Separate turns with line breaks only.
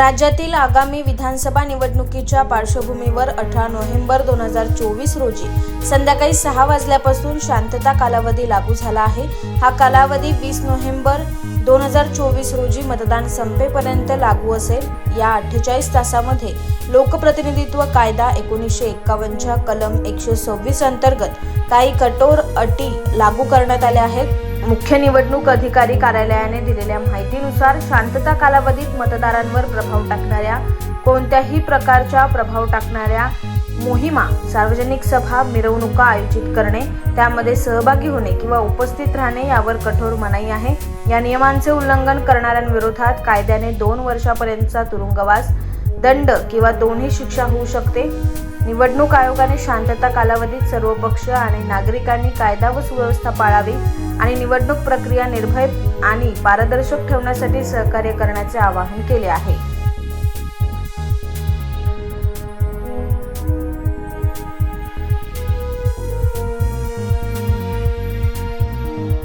राज्यातील आगामी विधानसभा निवडणुकीच्या पार्श्वभूमीवर अठरा नोव्हेंबर दोन हजार चोवीस रोजी संध्याकाळी सहा वाजल्यापासून शांतता कालावधी लागू झाला आहे. हा कालावधी वीस नोव्हेंबर दोन हजार चोवीस रोजी मतदान संपेपर्यंत लागू असेल. या अठ्ठेचाळीस तासामध्ये लोकप्रतिनिधित्व कायदा एकोणीसशे एक्कावन्नच्या कलम एकशे सव्वीस अंतर्गत काही कठोर अटी लागू करण्यात आल्या आहेत. मुख्य निवडणूक अधिकारी कार्यालयाने दिलेल्या माहितीनुसार शांतता कालावधीत मतदारांवर प्रभाव टाकणाऱ्या कोणत्याही प्रकारच्या प्रभाव टाकणाऱ्या मोहिमा सार्वजनिक सभा मिरवणुका आयोजित करणे त्यामध्ये सहभागी होणे किंवा उपस्थित राहणे यावर कठोर मनाई आहे. या नियमांचे उल्लंघन करणाऱ्यांविरोधात कायद्याने दोन वर्षापर्यंतचा तुरुंगवास दंड किंवा दोन्ही शिक्षा होऊ शकते. निवडणूक आयोगाने शांतता कालावधीत सर्व पक्ष आणि नागरिकांनी कायदा व सुव्यवस्था पाळावी आणि निवडणूक प्रक्रिया निर्भय आणि पारदर्शक ठेवण्यासाठी सहकार्य करण्याचे आवाहन केले आहे.